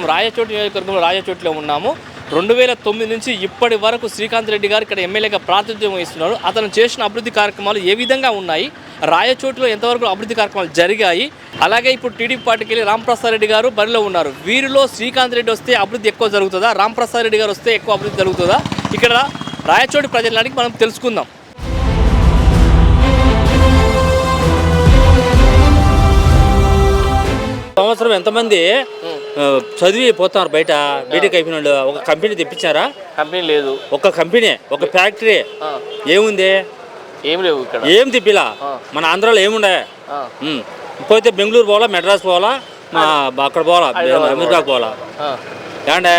మనం రాయచోటి నియోజకవర్గంలో రాయచోటిలో ఉన్నాము. రెండు వేల తొమ్మిది నుంచి ఇప్పటి వరకు శ్రీకాంత్ రెడ్డి గారు ఇక్కడ ఎమ్మెల్యేగా ప్రాతినిధ్యం వహిస్తున్నారు. అతను చేసిన అభివృద్ధి కార్యక్రమాలు ఏ విధంగా ఉన్నాయి? రాయచోటిలో ఎంతవరకు అభివృద్ధి కార్యక్రమాలు జరిగాయి? అలాగే ఇప్పుడు టీడీపీ పార్టీకి వెళ్ళి రాంప్రసాద్ రెడ్డి గారు బరిలో ఉన్నారు. వీరిలో శ్రీకాంత్ రెడ్డి వస్తే అభివృద్ధి ఎక్కువ జరుగుతుందా? రాంప్రసాద్ రెడ్డి గారు వస్తే ఎక్కువ అభివృద్ధి జరుగుతుందా? ఇక్కడ రాయచోటి ప్రజలకి మనం తెలుసుకుందాం. సంవత్సరం ఎంతమంది? చదివి పోతున్నారు బయట. బీటెక్ అయిపోయిన వాళ్ళు ఒక కంపెనీ తెప్పించారా? కంపెనీ లేదు. ఒక కంపెనీ ఒక ఫ్యాక్టరీ ఏముంది? ఏం లేవు ఇక్కడ. ఏం తిప్పిలా. మన ఆంధ్రాలో ఏముండే. పోతే బెంగళూరు పోవాలా మెడ్రాస్ పోవాలా మా అక్కడ పోవాలా అమెరికాకు పోవాలా. ఆ, ఏమండే?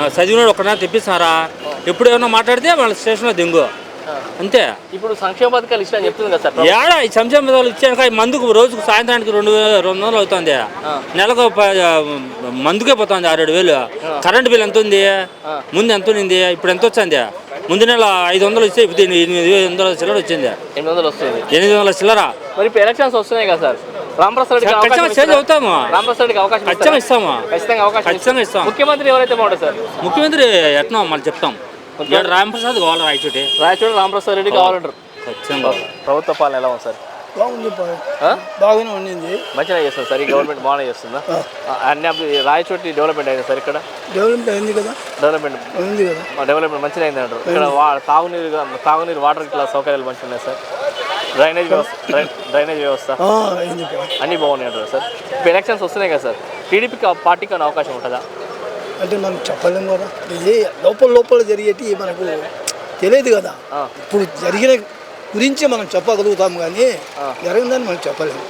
ఆ. చదివిన ఒక్కడా తెప్పిస్తున్నారా ఎప్పుడు ఏమన్నా మాట్లాడితే వాళ్ళ స్టేషన్లో దింగు. అంతే. ఇప్పుడు సంక్షేమ పథకాలు ఇష్టం చెప్తుంది కదా సార్. ఏడా ఈ సంక్షేమ పథకాలు ఇచ్చాక మందుకు రోజుకు సాయంత్రానికి రెండు వేల రెండు వందలు అవుతుంది. నెలకు మందుకే పోతుంది ఆరేడు వేలు. కరెంట్ బిల్ ఎంత ఉంది. ముందు ఎంత ఉంది ఇప్పుడు ఎంత వచ్చింది? ముందు నెల ఐదు వందలు ఇస్తే ఇప్పుడు ఎనిమిది వందల చిల్లర వచ్చింది. ఎనిమిది వందలు వస్తుంది. ఎనిమిది వందల చిల్లర. మరి ఇప్పుడు ఎలక్షన్స్ వస్తున్నాయి కదా సార్. ఖచ్చితంగా ఖచ్చితంగా? ఇస్తాము. ముఖ్యమంత్రి ఎవరైతే సార్? ముఖ్యమంత్రి ఎట్నో మళ్ళీ చెప్తాం. ఇక్కడ రామప్రసాద్ కావాలి రాయచోటి. రాయచోటి రామప్రసాద్ రెడ్డి కావాలంటారు. ఖచ్చితంగా. ప్రభుత్వ పాలన ఎలా ఉంది సార్? బాగుంది? బాగానే ఉండింది. మంచిగా చేస్తుంది సార్ ఈ గవర్నమెంట్ బాగానే చేస్తుందా? అన్ని అభివృద్ధి- రాయచోటి డెవలప్మెంట్ అయింది సార్ ఇక్కడ? డెవలప్మెంట్ అయింది కదా. డెవలప్మెంట్ ఉంది కదా. డెవలప్మెంట్ మంచిగా అయింది అంటారు. ఇక్కడ తాగునీరు తాగునీరు వాటర్ ఇట్లా సౌకర్యాలు మంచిగా ఉన్నాయి సార్? డ్రైనేజ్ వ్యవస్థ డ్రై- డ్రైనేజ్ వ్యవస్థ. అన్నీ బాగున్నాయి అంటారు సార్. ఇప్పుడు ఎలక్షన్స్ వస్తున్నాయి కదా సార్. టీడీపీకి పార్టీకి అనే అవకాశం ఉంటుందా? అంటే మనం చెప్పలేము కదా ఇది లోపల లోపల జరిగేటి మనకు తెలియదు కదా. ఇప్పుడు జరిగిన గురించి మనం చెప్పగలుగుతాం కానీ. జరిగిందని మనం చెప్పలేము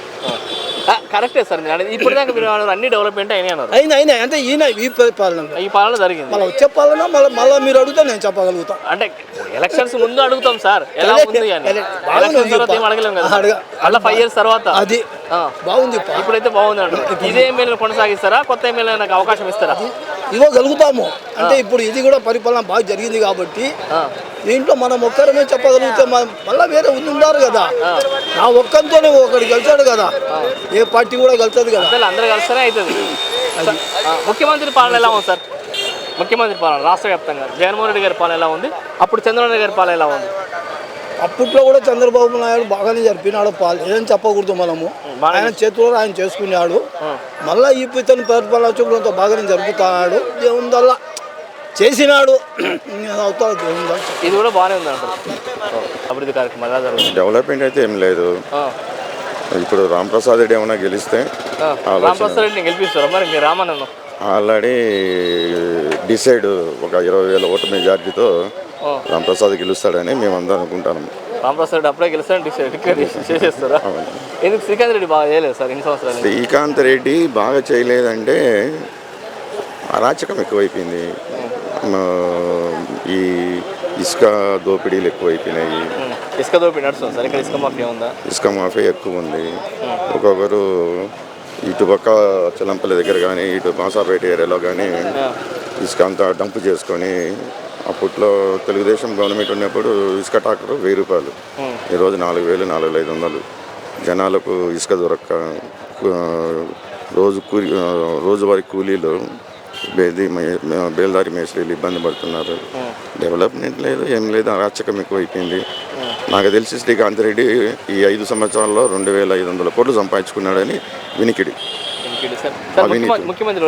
కరెక్టే సార్ మీరు అనేది ఇప్పుడు దాకా మీరు అన్నారు అన్ని డెవలప్మెంట్ అయినాయి అన్నారు. అయినా అయినా అంటే ఈయన ఈ పాలన. ఈ పాలన జరిగింది. మళ్ళీ వచ్చే పాలన మళ్ళీ మళ్ళీ మీరు అడిగితే నేను చెప్పగలుగుతాం. అంటే ఎలక్షన్స్ ముందు అడుగుతాం సార్. ఎలా ఉంది అని. ఎలక్షన్స్ తర్వాత ఏం అడగలేం కదా. అలా ఫైవ్ ఇయర్స్ తర్వాత. అది. బాగుంది. ఇప్పుడైతే బాగుంది అంటారు. ఇదే ఎమ్మెల్యే కొనసాగిస్తారా? కొత్త ఎమ్మెల్యే నాకు అవకాశం ఇస్తారా? ఇవ్వగలుగుతాము. అంటే ఇప్పుడు ఇది కూడా పరిపాలన బాగా జరిగింది కాబట్టి. దీంట్లో మనం ఒక్కరమే చెప్పగలిగితే మళ్ళీ వేరే ఉంది ఉన్నారు కదా. నా ఒక్కంతోనే ఒకటి గెలిచాడు కదా. ఏ పార్టీ కూడా గెలుతుంది కదా. అందరూ కలిస్తేనే అవుతుంది. ముఖ్యమంత్రి పాలన ఎలా ఉంది సార్? ముఖ్యమంత్రి పాలన రాష్ట్ర వ్యాప్తంగా. జగన్మోహన్ రెడ్డి గారి పాలన ఎలా ఉంది? అప్పుడు చంద్రబాబు గారి పాలన ఎలా ఉంది? అప్పట్లో కూడా చంద్రబాబు నాయుడు బాగానే జరిపినాడు పాలు ఏం చెప్పకూడదు మనము. ఆయన చేతిలో ఆయన చేసుకున్నాడు. మళ్ళీ ఈ ఇతను పరిపాలన చూపులంతో బాగానే జరుపుతున్నాడు దేవుందల్లా చేసినాడు. ఇది కూడా బాగానే ఉంది అంటారు. అభివృద్ధి కార్యక్రమం ఎలా జరుగుతుంది? డెవలప్మెంట్ అయితే ఏం లేదు. ఇప్పుడు రాంప్రసాద్ రెడ్డి ఏమైనా గెలిస్తే. రామప్రసాద్ రెడ్డిని గెలిపిస్తారా మరి? మీరు రామన్నను? ఆల్రెడీ డిసైడ్ ఒక ఇరవై వేల ఓటు మెజార్టీతో ఆ. రాంప్రసాద్ గెలుస్తాడని మేమందరం అనుకుంటాము రామప్రసాద్ రెడ్డి అప్పుడే గెలుస్తారని డిసైడ్ చేసేస్తారా. ఎందుకు శ్రీకాంత్ రెడ్డి బాగా చేయలేదు సార్ ఎన్ని సంవత్సరాలు? శ్రీకాంత్ రెడ్డి బాగా చేయలేదంటే అరాచకం ఎక్కువైపోయింది. ఈ ఇసుక దోపిడీలు ఎక్కువైపోయినాయి. ఇసుక దోపిడి నడుస్తుంది సార్. ఇక్కడ ఇసుక మాఫియా ఉందా? ఇసుక మాఫీ ఎక్కువ ఉంది ఒక్కొక్కరు ఇటు పక్క చిలంపల్లి దగ్గర కానీ ఇటు మాసాపేట ఏరియాలో కానీ ఇసుక అంతా డంప్ చేసుకొని అప్పట్లో తెలుగుదేశం గవర్నమెంట్ ఉన్నప్పుడు ఇసుక ట్రాక్టర్ వెయ్యి రూపాయలు. ఈరోజు నాలుగు వేలు నాలుగు ఐదు వందలు. జనాలకు ఇసుక దొరక్క రోజు కూలి రోజువారీ కూలీలు బేది బేల్దారి మేస్త్రీలు ఇబ్బంది పడుతున్నారు. డెవలప్మెంట్ లేదు ఏం లేదు అరాచకం ఎక్కువైపోయింది. నాకు తెలిసి శ్రీకాంత్ రెడ్డి ఈ ఐదు సంవత్సరాల్లో రెండు వేల ఐదు వందల కోట్లు సంపాదించుకున్నాడని వినికిడి. ముఖ్యమంత్రి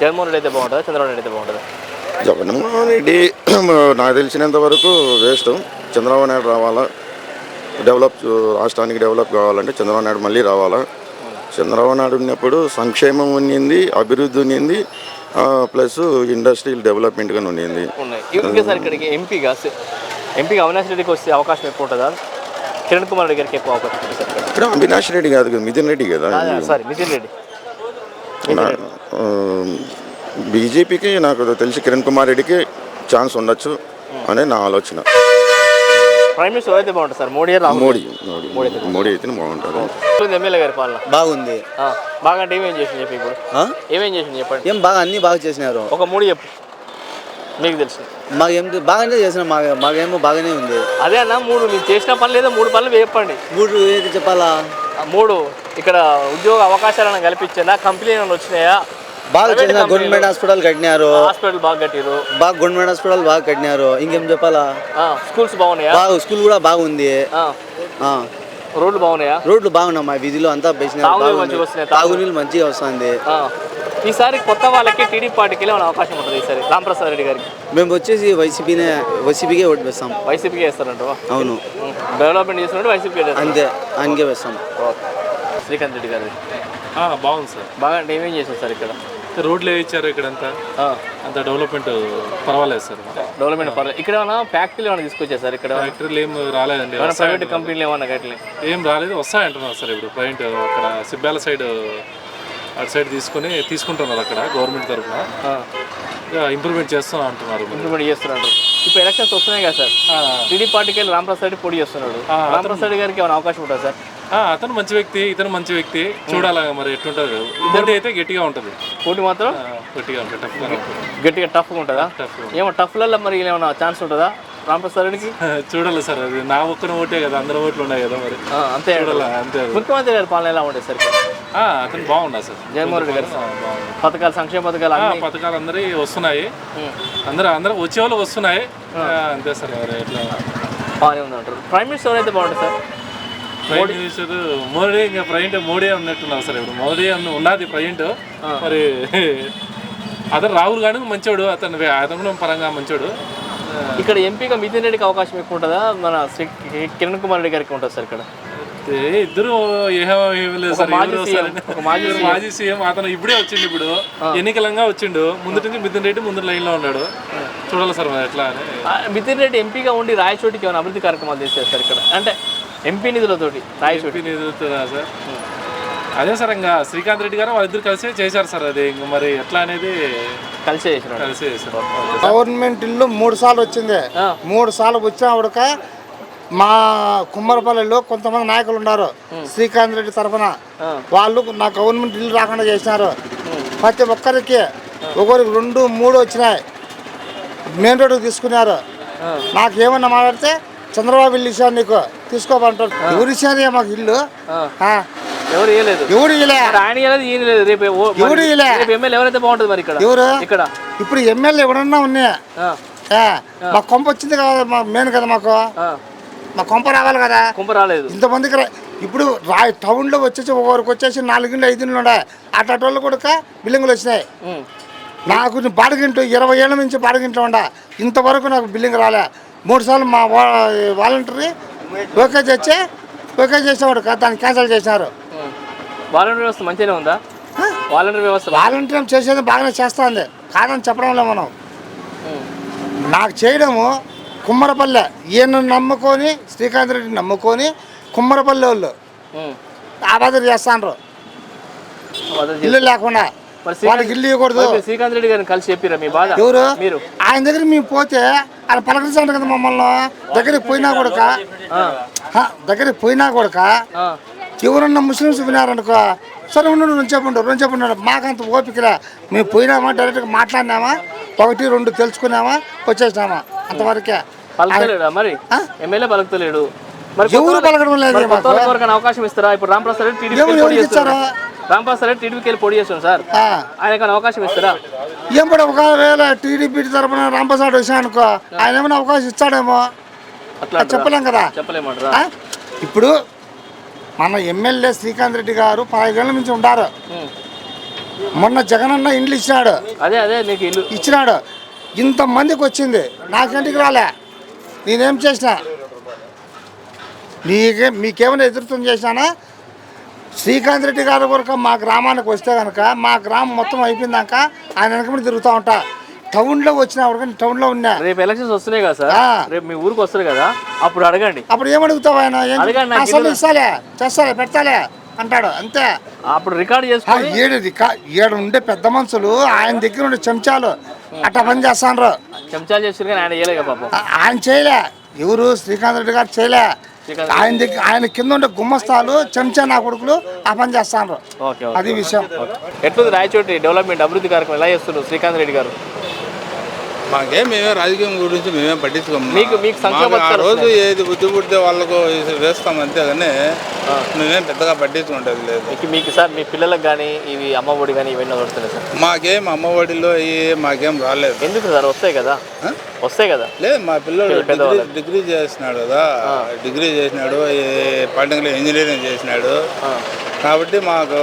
జగన్మోహన్ రెడ్డి అయితే బాగుంటుందా చంద్రబాబు నాయుడు అయితే బాగుంటుందా? జగన్మోహన్ రెడ్డి నాకు తెలిసినంత వరకు వేస్ట్. చంద్రబాబు నాయుడు రావాలా? డెవలప్ రాష్ట్రానికి డెవలప్ కావాలంటే చంద్రబాబు నాయుడు మళ్ళీ రావాలా? చంద్రబాబు నాయుడు ఉన్నప్పుడు సంక్షేమం ఉన్నింది అభివృద్ధి ఉన్నింది ప్లస్ ఇండస్ట్రియల్ డెవలప్మెంట్గా ఉన్నింది. ఉన్నాయి. ఇంకా సార్ ఇక్కడికి ఎంపీగా ఎంపీగా అవినాష్ రెడ్డికి వస్తే అవకాశం ఎక్కువ ఉంటుందా కిరణ్ కుమార్ రెడ్డి గారికి ఎక్కువ అవకాశం ఇక్కడ. అవినాష్ రెడ్డి కాదు కదా మిథున్ రెడ్డి కదా? సారీ మిథున్ రెడ్డి. బీజేపీకి నాకు తెలిసి కిరణ్ కుమార్ రెడ్డికి ఛాన్స్ ఉండొచ్చు అనే నా ఆలోచన. ప్రైమ్ మినిస్టర్ ఎవరైతే బాగుంటుంది సార్? మోడీ మోడీ మోడీ మోడీ అయితేనే బాగుంటుంది? ఎమ్మెల్యే గారి పాలన. బాగుంది. ఆ, బాగా ఏమేం చేసింది చెప్పి ఇప్పుడు? ఆ? ఏమేం చేసింది చెప్పండి. ఏం బాగా అన్నీ బాగా చేసినారు. ఒక మూడు చెప్పు. మీకు తెలుసు. మాకేం బాగానే చేసిన మా మాకేమో బాగానే ఉంది. అదే అన్న మూడు మీరు చేసిన పనులు ఏదో మూడు పనులు చెప్పండి. మూడు ఏది చెప్పాలా? ఆ, మూడు. ఇక్కడ ఉద్యోగ అవకాశాలను కల్పించిందా కంపెనీలు వచ్చినాయా? బాగా company గవర్నమెంట్. హాస్పిటల్ కట్టినారు. హాస్పిటల్ బాగా కట్టిరు బాగా గవర్నమెంట్ హాస్పిటల్ బాగా కట్టినారు. ఇంకేం చెప్పాలా? స్కూల్స్ బాగున్నాయా? బాగా స్కూల్ కూడా బాగుంది. రోడ్లు బాగున్నాయా? రోడ్లు బాగున్నాయి మా వీధిలో అంతా తాగునీళ్ళు మంచిగా వస్తుంది. ఈసారి కొత్త వాళ్ళకి టీడీపీ పార్టీకి వెళ్ళే అవకాశం ఉంటుంది ఈసారి. రామప్రసాద్ రెడ్డి గారికి. మేము వచ్చేసి వైసీపీనే వైసీపీకే ఓటు వేస్తాం. వైసీపీకి వేస్తారంట అవును. డెవలప్మెంట్ చేస్తున్నట్టు వేస్తారు అంతే ఆయనకే వేస్తాం. శ్రీకాంత్ రెడ్డి గారి బాగుంది సార్. బాగా ఏమేం చేశారు సార్ ఇక్కడ? రోడ్లు వేయించారు ఇక్కడంతా? అంత డెవలప్మెంట్ పర్వాలేదు సార్. డెవలప్మెంట్ పర్లేదు ఇక్కడ ఏమైనా ఫ్యాక్టరీలు ఏమైనా తీసుకొచ్చారు సార్? ఇక్కడ ఫ్యాక్టరీలు ఏం రాలేదండి. ఏమైనా ప్రైవేట్ కంపెనీలు ఏమన్నా గట్లే? ఏం రాలేదు. వస్తాయంటున్నారు సార్ ఇప్పుడు ప్రైవేట్ అక్కడ సిబ్బాల సైడ్ అటు సైడ్ తీసుకొని తీసుకుంటున్నారు అక్కడ గవర్నమెంట్ తరఫున. ఇంప్రూవ్మెంట్ చేస్తాం అంటున్నారు. ఇంప్లిమెంట్ చేస్తున్నారు. ఇప్పుడు ఎలక్షన్స్ వస్తున్నాయి కదా సార్. టీడీ పార్టీకి వెళ్ళి రామప్రసాద్ రెడ్డి పోటీ చేస్తున్నాడు. రామప్రసాద్ రెడ్డి గారికి ఏమైనా అవకాశం ఉంటుంది సార్? అతను మంచి వ్యక్తి ఇతను మంచి వ్యక్తి. చూడాలి మరి ఎట్లుంటుంది పోటీ అయితే గట్టిగా ఉంటుంది. పోటీ మాత్రం గట్టిగా ఉంటుంది గట్టిగా టఫ్గా ఉంటుందా? టఫ్ ఏమో టఫ్లలో మరి ఏమైనా ఛాన్స్ ఉంటుందా? రామప్రసాద్ రెడ్డికి చూడాలి సార్ అది నా ఒక్కన ఓటే కదా అందరి ఓట్లు ఉన్నాయి కదా మరి. అంతే చూడాలి అంతే. ముఖ్యమంత్రి గారి పాలన ఎలా ఉండేది సార్ అతను బాగున్నా సార్. జగన్మోహన్ రెడ్డి గారు. పథకాలు సంక్షేమ పథకాలు పథకాలు అందరి వస్తున్నాయి. అందరూ అందరూ వచ్చే వాళ్ళు వస్తున్నాయి అంతే సార్ మరి ఎట్లా? బాగానే ఉంది అంటారు ప్రైమ్ మినిస్టర్ ఎవరైతే బాగుంటుంది సార్? ప్రైమ్ మినిస్టర్ మోడీ ఇంకా ప్రజెంట్ మోడీ ఉన్నట్టున్నారు సార్ ఇప్పుడు. మోడీ ఉన్న- ఉన్నది ప్రజెంట్ మరి అతను రాహుల్ గాంధీ మంచోడు అతను అతను కూడా పరంగా మంచోడు. ఇక్కడ ఎంపీగా మితిన్ రెడ్డికి అవకాశం ఎక్కువ ఉంటుందా? మన శ్రీ కిరణ్ కుమార్ రెడ్డి గారికి ఉంటుంది సార్ ఇక్కడ? ఇద్దరు మాజీ సీఎం, అతను ఇప్పుడే వచ్చిండు ఇప్పుడు. ఎన్నికలంగా వచ్చిండు. ముందు నుంచి మిథున్ రెడ్డి ముందు లైన్లో ఉన్నాడు చూడాలి సార్ ఎట్లా మితిన్ రెడ్డి ఎంపీగా ఉండి రాయచోటికి ఏమైనా అభివృద్ధి కార్యక్రమాలు చేస్తారు సార్ ఇక్కడ? అంటే ఎంపీ నిధులతోటి రాయచోటి ఎదుగుతుందా సార్? అదే సార్ ఇంకా శ్రీకాంత్ రెడ్డి గారు వాళ్ళిద్దరు కలిసి చేశారు సార్ అది. ఇంక మరి ఎట్లా అనేది కలిసే కలిసి చేశారు. గవర్నమెంట్ ఇల్లు మూడు సార్లు వచ్చింది. మూడు సార్లు వచ్చిన ఆవిడక మా కుమ్మరపల్లిలో కొంతమంది నాయకులు ఉన్నారు. శ్రీకాంత్ రెడ్డి తరఫున. వాళ్ళు నా గవర్నమెంట్ ఇల్లు రాకుండా చేసినారు. ప్రతి ఒక్కరికి ఒకరికి రెండు మూడు వచ్చినాయి. మెయిన్ రోడ్డుకి తీసుకున్నారు. నాకేమన్నా మాట్లాడితే చంద్రబాబు ఇల్లు ఇచ్చాను నీకు తీసుకోమంటారు ఎవరు ఇచ్చారు మాకు ఇల్లు? ఆ, ఎవరు ఇవ్వలేదు ఎవరు ఇలే మరి ఆయన ఇవ్వలేదు ఈయన లేదు రేపు ఓ- మరి ఎవడు ఇయ్యలే. రేపు ఎమ్మెల్యే ఎవరైతే బాగుంటుంది మరి ఇక్కడ? ఎవరు? ఇక్కడ. ఇప్పుడు ఎమ్మెల్యే ఎవరన్నా ఉన్నాయి? ఆ, ఏ, మా కొంప వచ్చింది కదా మా మెయిన్ కదా మాకు? ఆ, మా కొంప రావాలి కదా? కుంభ రాలేదు. ఇంతమందికి రా- ఇప్పుడు రా టౌన్లో వచ్చేసి ఒకరికి వచ్చేసి నాలుగింటి ఐదింటి ఉండే. అట్టోళ్ళు కూడా బిల్డింగులు వచ్చినాయి. ఉమ్. నాకు బాడిగింటు ఇరవై ఏళ్ళ నుంచి బాడిగింట్లో ఉండ. ఇంతవరకు నాకు బిల్డింగ్ రాలే. మూడు సార్లు మా వాలంటరీ ఓకే చేస్తే ఓకే చేసేవాడు కాదు, దాన్ని క్యాన్సిల్ చేసినారు. వాలంటీర్ వ్యవస్థ మంచిగానే ఉందా? వాలంటీర్ వ్యవస్థ వాలంటీర్ చేసేది బాగానే చేస్తుంది. కాదని చెప్పడం లే మనం. నాకు చేయడము కుమ్మరపల్లె. ఈయన నమ్ముకొని శ్రీకాంత్ రెడ్డి నమ్ముకొని కుమ్మరపల్లె వాళ్ళు. ఆబాదరు చేస్తాండ్రు. ఇల్లు లేకుండా. వాళ్ళకి ఇల్లు ఇవ్వకూడదు. శ్రీకాంత్ రెడ్డి గారిని కలిసి చెప్పిరా మీ బాధ? ఎవరు? మీరు. ఆయన దగ్గర మేము పోతే ఆయన పలకరించాడు కదా మమ్మల్ని. దగ్గరికి పోయినా కూడా దగ్గరికి పోయినా కూడా ఎవరన్నా ముస్లిమ్స్ వినారనుకో సరే ఉండు రెండు చెప్పండు రెండు చెప్పండు మాకంత ఓపికలే. మేము పోయినామా డైరెక్ట్గా మాట్లాడినామా? ఒకటి రెండు తెలుసుకున్నామా? వచ్చేసినామా? అంతవరకే. పలుకుతలేడా మరి? ఎమ్మెల్యే పలుకుతలేడు. మరి ఎవరు పలకడం లేదు అవకాశం ఇస్తారా? ఇప్పుడు రామప్రసాద్ రెడ్డి టీడీపీ ఇచ్చారు? రామప్రసాద్ రెడ్డి టీడీపీకి వెళ్ళి పోటీ చేస్తున్నాడు సార్. ఆ. ఆయనకైనా అవకాశం ఇస్తారా? ఏం కూడా ఒకవేళ టీడీపీ తరపున రాంప్రసాద్ వచ్చా అనుకో ఆయన ఏమైనా అవకాశం ఇస్తాడేమో అట్లా చెప్పలేం కదా. చెప్పలేమంటారా? ఇప్పుడు మన ఎమ్మెల్యే శ్రీకాంత్ రెడ్డి గారు పదహైదేళ్ళ నుంచి ఉండారు. మొన్న జగనన్న ఇండ్లు ఇచ్చినాడు. అదే అదే నీకు ఇల్లు. ఇచ్చినాడు. ఇంతమందికి వచ్చింది. నాకంటికి రాలే? నేనేం చేసిన? నీకే మీకేమైనా ఎదురుతుంది చేసినానా? శ్రీకాంత్ రెడ్డి గారి వరకు మా గ్రామానికి వస్తే కనుక మా గ్రామం మొత్తం అయిపోయిందాక ఆయన వెనకబడి తిరుగుతూ ఉంటా. టౌన్లో వచ్చిన కానీ టౌన్లో ఉన్నా. రేపు ఎలక్షన్స్ వస్తున్నాయి కదా సార్. రేపు మీ ఊరికి వస్తారు కదా అప్పుడు అడగండి. అప్పుడు ఏమడుగుతావు ఆయన? అసలు ఇస్తాలే చేస్తాలే పెడతాలే అంటాడు అంతే. అప్పుడు రికార్డ్ చేసుకొని ఏడు ఏడు ఉండే పెద్ద మనుషులు ఆయన దగ్గర ఉండే చెంచాలు అట్లా పని చేస్తాండ్రు. చెంచాలు చేస్తారు కానీ ఆయన పాపం. ఆ- ఆయన చేయలే. ఎవరు? శ్రీకాంత్ రెడ్డి గారు చేయలే. ఆయన దగ్గర ఆయన కింద ఉండే గుమ్మస్తాలు చెంచా నా కొడుకులు ఆ పని ఓకే అది విషయం. ఎట్లుంది రాయచోటి డెవలప్మెంట్ అభివృద్ధి కార్యక్రమం ఎలా చేస్తున్నారు శ్రీకాంత్ రెడ్డి గారు? మాకేం మేమే రాజకీయం గురించి మేమేం పట్టించుకోము. మీకు- మీకు సంక్షేమ మాకు ఆ పథకాలు రోజు ఏది బుద్ధి పుడితే వాళ్ళకు వేస్తాం అంతేగాని మేమేం పెద్దగా పట్టించుకుంటేది లేదు. మీకు మీకు సార్ మీ పిల్లలకు కానీ ఇవి అమ్మ ఒడి కానీ ఇవన్నీ వస్తున్నాయి సార్? మాకేం అమ్మఒడిలో ఈ మాకేం రాలేదు. ఎందుకు సార్? వస్తాయి కదా. ఆ? వస్తాయి కదా. లేదు మా పిల్లడు డిగ్రీ. డిగ్రీ చేసినాడు కదా. డిగ్రీ చేసినాడు పాలిటెక్నిక్ ఇంజనీరింగ్ చేసినాడు. కాబట్టి మాకు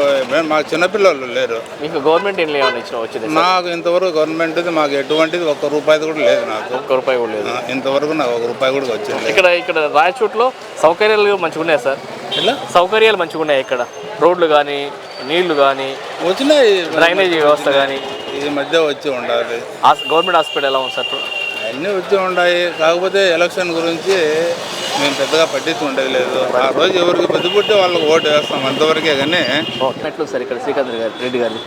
మాకు చిన్నపిల్లలు లేరు. మీకు గవర్నమెంట్ ఏం ఏమైనా ఇచ్చిన వచ్చింది? నాకు ఇంతవరకు గవర్నమెంట్ మాకు ఎటువంటిది ఒక్క రూపాయి కూడా లేదు నాకు. ఒక్క రూపాయి కూడా లేదు. ఇంతవరకు నాకు ఒక రూపాయి కూడా వచ్చింది ఇక్కడ ఇక్కడ రాయచోట్లో సౌకర్యాలు మంచిగా ఉన్నాయి సార్? ఇలా సౌకర్యాలు మంచిగా ఉన్నాయి ఇక్కడ? రోడ్లు కానీ నీళ్ళు కానీ వచ్చినాయి. డ్రైనేజీ వ్యవస్థ కానీ ఈ మధ్య వచ్చి ఉండాలి. గవర్నమెంట్ హాస్పిటల్ ఎలా ఉంది సార్? అన్నీ వచ్చి ఉన్నాయి కాకపోతే ఎలక్షన్ గురించి మేము పెద్దగా పట్టించుకుంటేది లేదు ఆ రోజు ఎవరికి పెద్ద పుట్టి వాళ్ళకి ఓటు వేస్తాం అంతవరకే కానీ ఎట్లు సార్ ఇక్కడ శ్రీకాంత్ గారు రెడ్డి గారు.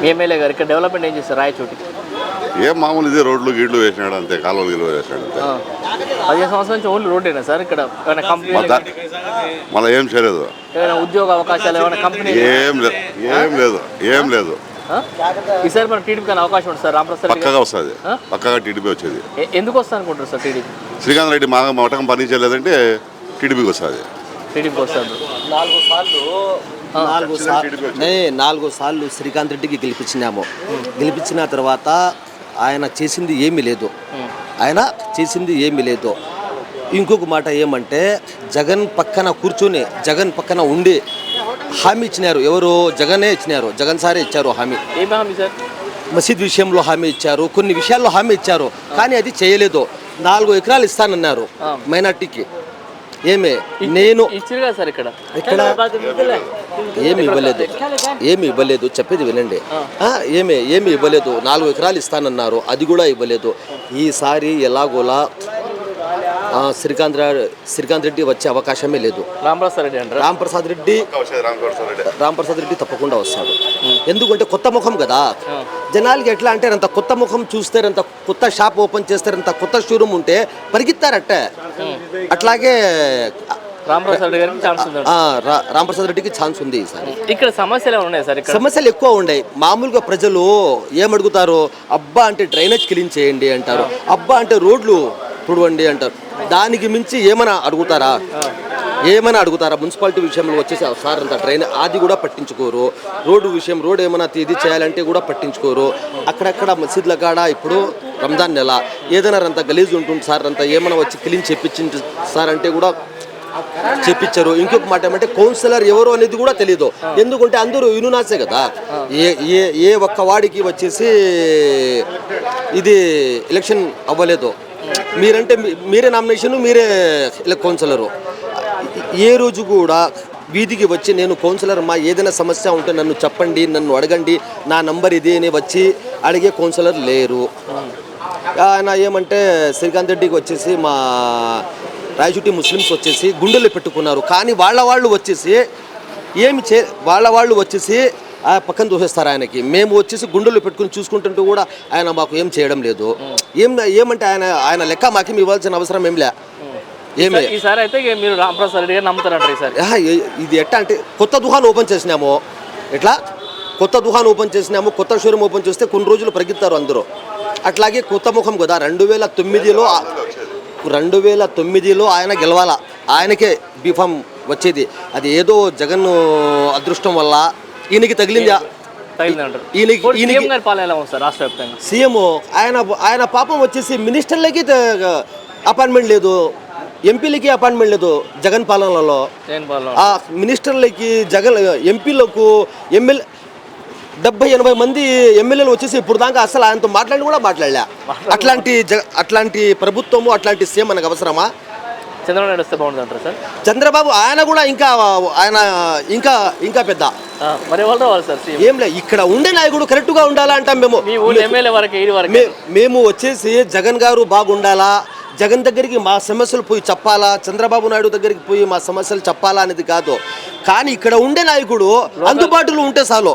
మీ ఎమ్మెల్యే గారు ఇక్కడ డెవలప్మెంట్ ఏం చేస్తారు రాయచోటి ఏం మామూలు ఇదే రోడ్లు గీడ్లు వేసినాడు అంతే కాలువలు గిలువ వేసినాడు అంతే. ఆ. పదిహేను సంవత్సరాల నుంచి ఓన్లీ రోడ్డేనా సార్ ఇక్కడ ఏమైనా కంపెనీ మళ్ళీ ఏం చేయలేదు. ఏమైనా ఉద్యోగ అవకాశాలు ఏమైనా కంపెనీ ఏం లేదు ఏం లేదు ఏం లేదు. ఈసారి మన టీడీపీ కానీ అవకాశం ఉంటుంది సార్ రామప్రసాద్ పక్కగా వస్తుంది. పక్కగా టీడీపీ వచ్చేది. ఎందుకు వస్తా అనుకుంటారు సార్ టీడీపీ? శ్రీకాంత్ రెడ్డి మా మటకం పని చేయలేదంటే టీడీపీకి వస్తుంది. టీడీపీకి వస్తారు. నాలుగు సార్లు నాలుగు సార్లు నాలుగు సార్లు శ్రీకాంత్ రెడ్డికి గెలిపించినాము. గెలిపించిన తర్వాత ఆయన చేసింది ఏమీ లేదు. ఆయన చేసింది ఏమీ లేదు. ఇంకొక మాట ఏమంటే జగన్ పక్కన కూర్చొని జగన్ పక్కన ఉండి హామీ ఇచ్చినారు. ఎవరు? జగనే ఇచ్చినారు. జగన్ సారే ఇచ్చారు హామీ. ఏమి హామీ సార్? మసీద్ విషయంలో హామీ ఇచ్చారు. కొన్ని విషయాల్లో హామీ ఇచ్చారు. కానీ అది చేయలేదు. నాలుగు ఎకరాలు ఇస్తానన్నారు మైనార్టీకి. ఏమే? నేను సార్ ఇక్కడ? ఇక్కడ ఏమి ఇవ్వలేదు. ఏమి ఇవ్వలేదు. చెప్పేది వినండి. ఆ, ఏమి? ఏమి ఇవ్వలేదు. నాలుగు ఎకరాలు ఇస్తానన్నారు. అది కూడా ఇవ్వలేదు. ఈసారి ఎలాగోలా శ్రీకాంత్ శ్రీకాంత్ రెడ్డి వచ్చే అవకాశమే లేదు. రామప్రసాద్ రెడ్డి అంటారా? రామ్ ప్రసాద్ రెడ్డి రామ్ ప్రసాద్ రెడ్డి తప్పకుండా వస్తాడు. ఎందుకంటే కొత్త ముఖం కదా. జనాలకి ఎట్లా అంటే అంత కొత్త ముఖం చూస్తే అంత కొత్త షాప్ ఓపెన్ చేస్తే అంత కొత్త షోరూమ్ ఉంటే పరిగెత్తారట్టే అట్లాగే రామప్రసాద్ రెడ్డికి ఛాన్స్ ఉంది ఈసారి ఇక్కడ సమస్యలు ఏమైనా ఉన్నాయి సార్ ఇక్కడ? సమస్యలు ఎక్కువ ఉన్నాయి. మామూలుగా ప్రజలు ఏమడుగుతారు? అబ్బా అంటే డ్రైనేజ్ క్లీన్ చేయండి అంటారు. అబ్బా అంటే రోడ్లు తుడవండి అంటారు. దానికి మించి ఏమైనా అడుగుతారా? ఏమైనా అడుగుతారా? మున్సిపాలిటీ విషయంలో వచ్చేసి సార్ అంత డ్రైన్ అది కూడా పట్టించుకోరు. రోడ్డు విషయం రోడ్ ఏమైనా ఇది చేయాలంటే కూడా పట్టించుకోరు. అక్కడక్కడ మసీద్ల కాడ ఇప్పుడు రంజాన్ నెల. ఏదైనా అంత గలీజ్ ఉంటుంది సార్ అంత ఏమైనా వచ్చి క్లీన్ చెప్పించింది సార్ అంటే కూడా చెప్పించారు ఇంకొక మాట ఏమంటే కౌన్సిలర్ ఎవరు అనేది కూడా తెలియదు ఎందుకంటే అందరూ వినునాసే కదా. ఏ ఏ ఏ ఒక్క వాడికి వచ్చేసి ఇది ఎలక్షన్ అవ్వలేదు. మీరంటే మీరే నామినేషన్ మీరే కౌన్సిలరు ఏ రోజు కూడా వీధికి వచ్చి నేను కౌన్సిలర్ మా ఏదైనా సమస్య ఉంటే నన్ను చెప్పండి నన్ను అడగండి నా నంబర్ ఇది అని వచ్చి అడిగే కౌన్సిలర్ లేరు. ఆయన ఏమంటే శ్రీకాంత్ రెడ్డికి వచ్చేసి మా రాయచుట్టి ముస్లిమ్స్ వచ్చేసి గుండెలు పెట్టుకున్నారు. కానీ వాళ్ళ వాళ్ళు వచ్చేసి ఏమి చే వాళ్ళ వాళ్ళు వచ్చేసి ఆ పక్కన దూసేస్తారు ఆయనకి. మేము వచ్చేసి గుండెలు పెట్టుకుని చూసుకుంటుంటూ కూడా ఆయన మాకు ఏం చేయడం లేదు. ఏం ఏమంటే ఆయన ఆయన లెక్క మాకేం ఇవ్వాల్సిన అవసరం ఏం లే. ఏమే ఈసారి అయితే మీరు రామప్రసాద్ రెడ్డి గారు నమ్ముతారంటారు ఈసారి ఆహా, ఏ- ఇది ఎట్లా అంటే కొత్త దుకాణం ఓపెన్ చేసినాము. ఎట్లా? కొత్త దుకాణం ఓపెన్ చేసినాము. కొత్త షోరూమ్ ఓపెన్ చేస్తే కొన్ని రోజులు పరిగెత్తారు అందరూ. అట్లాగే కొత్త ముఖం కదా. రెండు వేల తొమ్మిదిలో రెండు వేల తొమ్మిదిలో ఆయన గెలవాల? ఆయనకే బీఫామ్ వచ్చేది. అది ఏదో జగన్ అదృష్టం వల్ల ఈయనకి తగిలింది సీఎం ఆయన ఆయన పాపం వచ్చేసి మినిస్టర్లకి అపాయింట్మెంట్ లేదు ఎంపీలకి అపాయింట్మెంట్ లేదు జగన్ పాలనలో. ఆ మినిస్టర్లకి జగన్ ఎంపీలకు ఎమ్మెల్యే డెబ్బై ఎనభై మంది ఎమ్మెల్యేలు వచ్చేసి ఇప్పుడు దాకా అసలు ఆయనతో మాట్లాడి కూడా మాట్లాడలే. అట్లాంటి అట్లాంటి ప్రభుత్వము అట్లాంటి సీఎం మనకు అవసరమా? చంద్రబాబు నాయుడు వస్తే బాగుంటుంది అంటారు సార్? చంద్రబాబు ఆయన కూడా ఇంకా ఆయన ఇంకా ఇంకా పెద్ద. మరి ఎవరు రావాలి సార్ ఏం లే ఇక్కడ ఉండే నాయకుడు కరెక్ట్గా ఉండాలంటాం మేము. మీ ఊళ్ళో ఎమ్మెల్యే వరకు మేము వచ్చేసి జగన్ గారు బాగుండాలా? జగన్ దగ్గరికి మా సమస్యలు పోయి చెప్పాలా? చంద్రబాబు నాయుడు దగ్గరికి పోయి మా సమస్యలు చెప్పాలా అనేది కాదు. కానీ ఇక్కడ ఉండే నాయకుడు అందుబాటులో ఉంటే చాలు.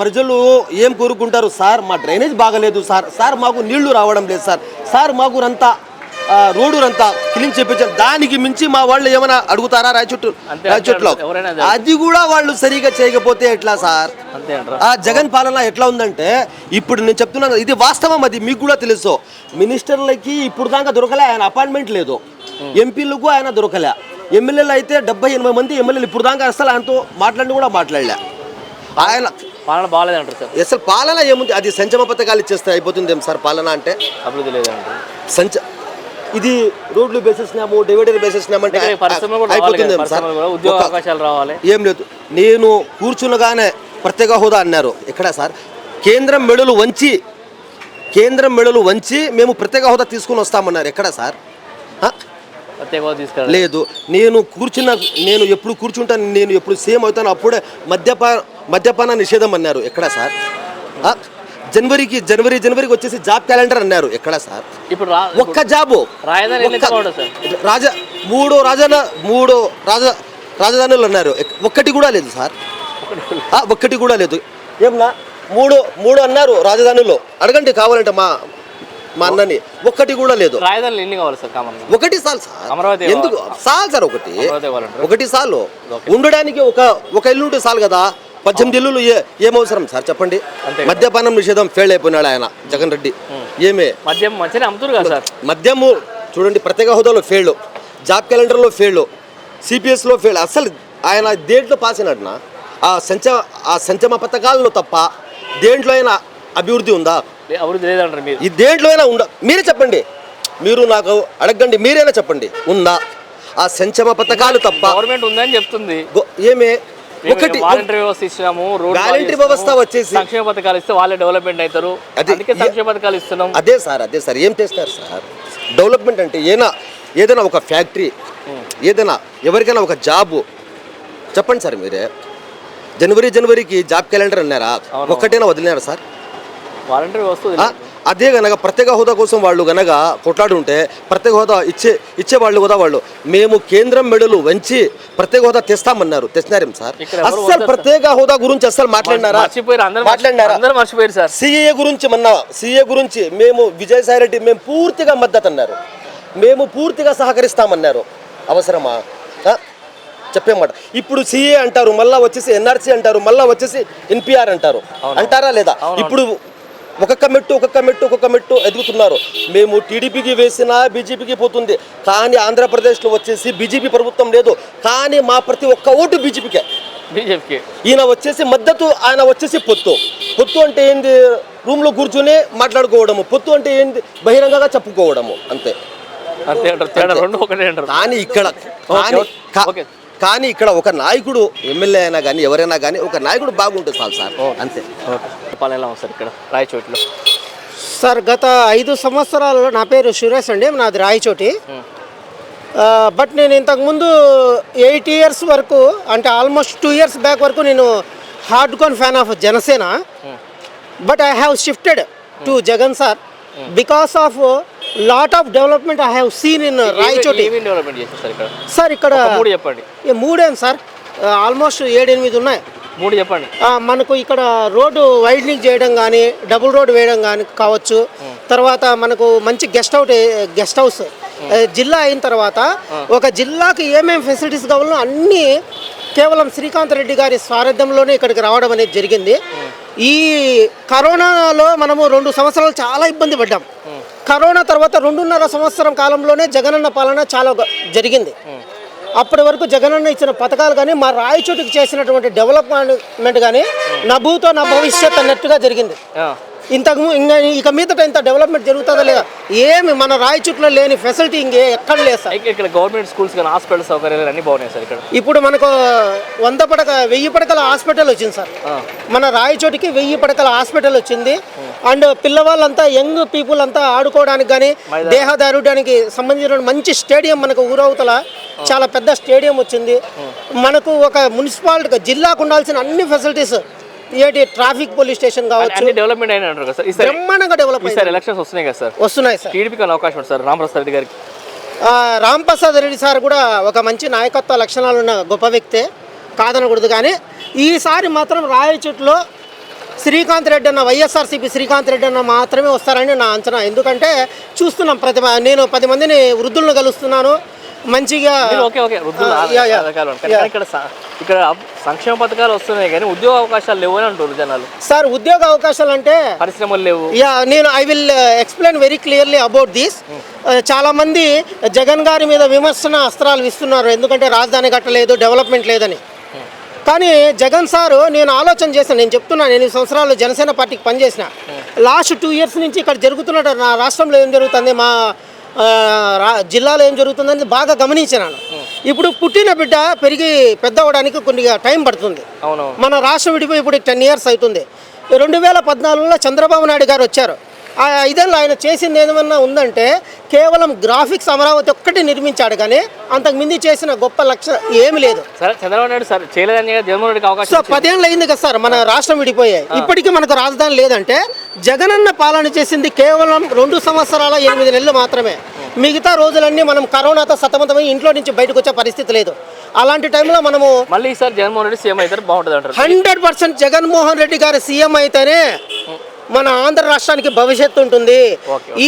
ప్రజలు ఏం కోరుకుంటారు? సార్ మా డ్రైనేజ్ బాగలేదు సార్. సార్ మాకు నీళ్ళు రావడం లేదు సార్. సార్ మాకు అంతా ఆ, రోడ్డునంతా క్లీన్ చేయించారు దానికి మించి మా వాళ్ళు ఏమైనా అడుగుతారా రాయచుట్టు రాయచుట్టులో. ఎవరైనా అదే. కూడా వాళ్ళు సరిగా చేయకపోతే ఎట్లా సార్? ఆ జగన్ పాలన ఎట్లా ఉందంటే ఇప్పుడు నేను చెప్తున్నాను ఇది వాస్తవం అది మీకు కూడా తెలుసు. మినిస్టర్లకి ఇప్పుడు దాకా దొరకలే ఆయన అపాయింట్మెంట్ లేదు. ఎంపీలకు ఆయన దొరకలే. ఎమ్మెల్యేలు అయితే డెబ్బై ఎనభై మంది ఎమ్మెల్యేలు ఇప్పుడు దాకా అసలు ఆయనతో మాట్లాడి కూడా మాట్లాడలే. ఆయన పాలన బాగాలేదంటారు సార్. అసలు పాలన ఏముంది? అది సంక్షేమ పథకాలు ఇచ్చేస్తే అయిపోతుంది ఏం సార్ పాలన అంటే? అభివృద్ధి లేదంటారు. సంచ ఇది రోడ్లు బేసేసినాము డివైడర్ బేసేసినాము అంటే అయిపోతుంది సార్. అవకాశాలు రావాలి. ఏం లేదు. నేను కూర్చున్నగానే ప్రత్యేక హోదా అన్నారు. ఎక్కడ సార్? కేంద్రం మెడలు వంచి కేంద్రం మెడలు వంచి మేము ప్రత్యేక హోదా తీసుకుని వస్తామన్నారు. ఎక్కడ సార్? లేదు. నేను కూర్చున్న నేను ఎప్పుడు కూర్చుంటాను నేను ఎప్పుడు సేమ్ అవుతాను అప్పుడే మద్యపా మద్యపాన నిషేధం అన్నారు. ఎక్కడ సార్? జనవరికి జనవరి జనవరికి వచ్చేసి జాబ్ క్యాలెండర్ అన్నారు. ఎక్కడ సార్? ఇప్పుడు ఒక్క జాబు. సార్? రాజ మూడు రాజధాన మూడు రాజ రాజధానులు అన్నారు. ఒక్కటి కూడా లేదు సార్. ఒక్కటి కూడా లేదు. ఏమన్నా? మూడు మూడు అన్నారు రాజధానిలో. అడగండి కావాలంటే మా మా అన్నని. ఒక్కటి కూడా లేదు. రాజధానిలో ఎన్ని కావాలి సార్ కామన్ ఒకటి సాల్ సార్. అమరావతి ఎందుకు? సాల్ సార్ ఒకటి. ఒకటి సార్లు ఉండడానికి ఒక ఒక ఇల్లు ఉంటే చాలు కదా. పద్దెనిమిది ఇల్లులు ఏ ఏమవసరం సార్? చెప్పండి. మద్యపానం నిషేధం ఫెయిల్ అయిపోయినాడు ఆయన జగన్ రెడ్డి. ఏమే? మద్యం మంచిగా అమ్ముతారు కదా సార్. మద్యము చూడండి ప్రత్యేక హోదాలో ఫెయిల్ జాబ్ క్యాలెండర్లో ఫెయిల్ సిపిఎస్లో ఫెయిల్ అసలు ఆయన దేంట్లో పాస్ అయినాడునా ఆ సంచ ఆ సంచమ పథకాలలో తప్ప దేంట్లో అయినా అభివృద్ధి ఉందా? అభివృద్ధి లేదంటారు మీరు. ఈ దేంట్లో అయినా ఉందా మీరే చెప్పండి. మీరు నాకు అడగండి మీరైనా చెప్పండి. ఉందా? ఆ సంచమ పథకాలు తప్ప గవర్నమెంట్ ఉందని చెప్తుంది. ఏమే? ఒకటి వాలంటరీ వ్యవస్థ ఇచ్చినాము రోడ్ వాలంటరీ వ్యవస్థ వచ్చేసి- సంక్షేమ పథకాలు ఇస్తే వాళ్ళే డెవలప్మెంట్ అవుతారు. అది- అందుకే సంక్షేమ పథకాలు ఇస్తున్నాం. అదే సార్ అదే సార్ ఏం చేస్తారు సార్? డెవలప్మెంట్ అంటే ఏనా? ఏదైనా ఒక ఫ్యాక్టరీ ఏదైనా ఎవరికైనా ఒక జాబు చెప్పండి సార్ మీరే. జనవరి జనవరికి జాబ్ క్యాలెండర్ అన్నారా ఒక్కటైనా వదిలినారా సార్? వాలంటరీ వ్యవస్థ అదే గనక ప్రత్యేక హోదా కోసం వాళ్ళు గనక కొట్లాడి ఉంటే ప్రత్యేక హోదా ఇచ్చే ఇచ్చే వాళ్ళు కూడా వాళ్ళు. మేము కేంద్రం మెడలు వంచి ప్రత్యేక హోదా తెస్తామన్నారు. తెచ్చినారేం సార్? అస్సలు ప్రత్యేక హోదా గురించి అస్సలు మాట్లాడినారా? మాట్లాడినారా? అందరూ మర్చిపోయారు సార్. సిఏ గురించి మొన్న సిఏ గురించి మేము విజయసాయి రెడ్డి మేము పూర్తిగా మద్దతు అన్నారు. మేము పూర్తిగా సహకరిస్తామన్నారు. అవసరమా? ఆ? చెప్పే మాట. ఇప్పుడు సిఏ అంటారు మళ్ళా వచ్చేసి ఎన్ఆర్సీ అంటారు మళ్ళా వచ్చేసి ఎన్పిఆర్ అంటారు. అంటారా లేదా? ఇప్పుడు ఒక్కొక్క మెట్టు ఒక్కొక్క మెట్టు ఒక్కొక్క మెట్టు ఎదుగుతున్నారు. మేము టీడీపీకి వేసినా బీజేపీకి పోతుంది. కానీ ఆంధ్రప్రదేశ్లో వచ్చేసి బీజేపీ ప్రభుత్వం లేదు. కానీ మా ప్రతి ఒక్క ఓటు బీజేపీకే. బీజేపీకి. ఈయన వచ్చేసి మద్దతు ఆయన వచ్చేసి పొత్తు. పొత్తు అంటే ఏంది? రూమ్లో కూర్చొని మాట్లాడుకోవడము. పొత్తు అంటే ఏంది? బహిరంగంగా చెప్పుకోవడము. అంతే. అంతే అంటారు. తేడా రెండు ఒకటే అంటారు. కానీ ఇక్కడ కానీ ఇక్కడ ఒక నాయకుడు ఎమ్మెల్యే అయినా కానీ ఎవరైనా కానీ ఒక నాయకుడు బాగుంటుంది చాలు సార్. అంతే. పాలన ఎలా ఉంది సార్ ఇక్కడ? రాయచోటిలో? సార్ గత ఐదు సంవత్సరాలు నా పేరు సురేష్ అండి నాది రాయచోటి. బట్ నేను ఇంతకుముందు ఎయిట్ ఇయర్స్ వరకు అంటే ఆల్మోస్ట్ టూ ఇయర్స్ బ్యాక్ వరకు నేను hardcore fan of Janasena. But I have shifted to Jagan sir. Because of lot of development I have seen in Rayachoti ఏమేమి డెవలప్మెంట్ చేశారు సార్ ఇక్కడ? సార్ ఇక్కడ ఒక మూడు చెప్పండి. మూడేం సార్? ఆల్మోస్ట్ ఏడెనిమిది ఉన్నాయి. మూడు చెప్పండి. మనకు ఇక్కడ రోడ్డు వైడనింగ్ చేయడం కానీ డబుల్ రోడ్ వేయడం కానీ కావచ్చు. తర్వాత మనకు మంచి గెస్ట్ అవుట్ గెస్ట్ హౌస్. జిల్లా అయిన తర్వాత ఒక జిల్లాకి ఏమేమి ఫెసిలిటీస్ కావాలో అన్నీ కేవలం శ్రీకాంత్ రెడ్డి గారి సారథ్యంలోనే ఇక్కడికి రావడం అనేది జరిగింది. ఈ కరోనాలో మనము రెండు సంవత్సరాలు చాలా ఇబ్బంది పడ్డాం. కరోనా తర్వాత రెండున్నర సంవత్సరం కాలంలోనే జగనన్న పాలన చాలా జరిగింది. అప్పటి వరకు జగనన్న ఇచ్చిన పథకాలు కానీ మా రాయచోటికి చేసినటువంటి డెవలప్మెంట్ కానీ నా భూతో నా భవిష్యత్ అన్నట్టుగా జరిగింది. ఇంతకు ఇంకా ఇక మీదట ఇంత డెవలప్మెంట్ జరుగుతుందా లేదా? ఏమి మన రాయచోట్లో లేని ఫెసిలిటీ ఇంకే ఎక్కడ లేదు సార్. ఇక్కడ- ఇక్కడ గవర్నమెంట్ స్కూల్స్ కానీ హాస్పిటల్ సౌకర్యాలు అన్నీ బాగున్నాయి సార్ ఇక్కడ. ఇప్పుడు మనకు వంద పడక వెయ్యి పడకల హాస్పిటల్ వచ్చింది సార్. మన రాయచోటికి వెయ్యి పడకల హాస్పిటల్ వచ్చింది. అండ్ పిల్లవాళ్ళంతా యంగ్ పీపుల్ అంతా ఆడుకోవడానికి కానీ దేహదారుడానికి సంబంధించిన మంచి స్టేడియం మనకు ఊరవతల చాలా పెద్ద స్టేడియం వచ్చింది. మనకు ఒక మున్సిపాలిటీ జిల్లాకు ఉండాల్సిన అన్ని ఫెసిలిటీస్ ఏంటి ట్రాఫిక్ పోలీస్ స్టేషన్ కావచ్చు. అన్ని డెవలప్మెంట్ అయినా అంటారు కదా సార్. బ్రహ్మాండంగా డెవలప్ ఈసారి ఎలక్షన్స్ వస్తున్నాయి కదా సార్. వస్తున్నాయి సార్. టీడీపీకి అవకాశం ఉంది సార్? రామప్రసాద్ రెడ్డి గారికి. రామ్ ప్రసాద్ రెడ్డి సార్ కూడా ఒక మంచి నాయకత్వ లక్షణాలు ఉన్న గొప్ప వ్యక్తే కాదనకూడదు కానీ ఈసారి మాత్రం రాయచోట్లో శ్రీకాంత్ రెడ్డి అన్న వైఎస్ఆర్సీపీ శ్రీకాంత్ రెడ్డి అన్న మాత్రమే వస్తారని నా అంచనా. ఎందుకంటే చూస్తున్నాం ప్రతి నేను పది మందిని వృద్ధులను కలుస్తున్నాను. మంచిగా ఓకే ఓకే ఇక్కడ ఇక్కడ సంక్షేమ పథకాలు వస్తున్నాయి కానీ ఉద్యోగ అవకాశాలు లేవు అని అంటారు జనాలు. సార్ ఉద్యోగ అవకాశాలు అంటే పరిశ్రమలు లేవు. యా నేను I will explain very clearly about this చాలా మంది జగన్ గారి మీద విమర్శన అస్త్రాలు ఇస్తున్నారు ఎందుకంటే రాజధాని కట్టలేదు డెవలప్మెంట్ లేదని. కానీ జగన్ సారు నేను ఆలోచన చేశాను. నేను చెప్తున్నాను ఎనిమిది సంవత్సరాలు జనసేన పార్టీకి పనిచేసిన. లాస్ట్ టూ ఇయర్స్ నుంచి ఇక్కడ జరుగుతున్నట్టు నా రాష్ట్రంలో ఏం జరుగుతుంది? మా జిల్లాలో ఏం జరుగుతుందని బాగా గమనించినాను ఇప్పుడు పుట్టిన బిడ్డ పెరిగి పెద్ద అవ్వడానికి కొద్దిగా టైం పడుతుంది. మన రాష్ట్రం విడిపోయి ఇప్పుడు టెన్ ఇయర్స్ అవుతుంది. రెండు వేల పద్నాలుగులో చంద్రబాబు నాయుడు గారు వచ్చారు. ఆ ఐదేళ్ళు ఆయన చేసింది ఏమన్నా ఉందంటే కేవలం గ్రాఫిక్స్ అమరావతి ఒక్కటి నిర్మించాడు కానీ అంతకు మించి చేసిన గొప్ప లక్ష్యం ఏమి లేదు. సరే చంద్రబాబు నాయుడు సార్ చేయలేదని కదా జగన్మోహన్ రెడ్డికి అవకాశం సో. పదేళ్ళు అయింది కదా సార్ మన రాష్ట్రం విడిపోయాయి. ఇప్పటికీ మనకు రాజధాని లేదంటే జగనన్న పాలన చేసింది కేవలం రెండు సంవత్సరాల ఎనిమిది నెలలు మాత్రమే. మిగతా రోజులన్నీ మనం కరోనాతో సతమతమై ఇంట్లో నుంచి బయటకు వచ్చే పరిస్థితి లేదు. అలాంటి టైంలో మనము మళ్ళీ ఈసారి జగన్మోహన్ రెడ్డి సీఎం అయితే బాగుంటుంది హండ్రెడ్ పర్సెంట్ జగన్మోహన్ రెడ్డి గారి సీఎం అయితేనే మన ఆంధ్ర రాష్ట్రానికి భవిష్యత్తు ఉంటుంది.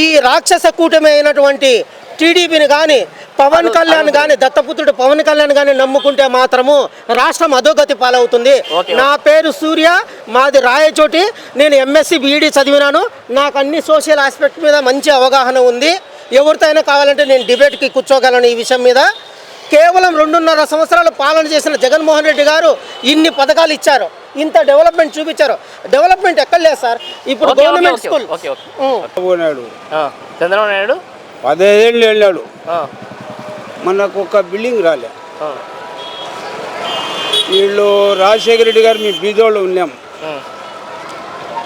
ఈ రాక్షస కూటమి అయినటువంటి టీడీపీని కానీ పవన్ కళ్యాణ్ కానీ దత్తపుత్రుడు పవన్ కళ్యాణ్ కానీ నమ్ముకుంటే మాత్రము రాష్ట్రం అధోగతి పాలవుతుంది. నా పేరు సూర్య మాది రాయచోటి. నేను ఎంఎస్సి బీఈడి చదివినాను. నాకు అన్ని సోషల్ ఆస్పెక్ట్ మీద మంచి అవగాహన ఉంది. ఎవరితో అయినా కావాలంటే నేను డిబేట్కి కూర్చోగలను ఈ విషయం మీద. కేవలం రెండున్నర సంవత్సరాలు పాలన చేసిన జగన్మోహన్ రెడ్డి గారు ఇన్ని పథకాలు ఇచ్చారు. ఇంత డెవలప్మెంట్ చూపించారు. డెవలప్మెంట్ ఎక్కడ లేదు సార్. ఇప్పుడు government school okay okay um. పోనాడు ఆ, చంద్రబాబు నాయుడు? పదహైదేళ్ళు వెళ్ళాడు. మనకు ఒక బిల్డింగ్ రాలే. వీళ్ళు రాజశేఖర రెడ్డి గారు మీ బీదోళ్ళు ఉన్నాం.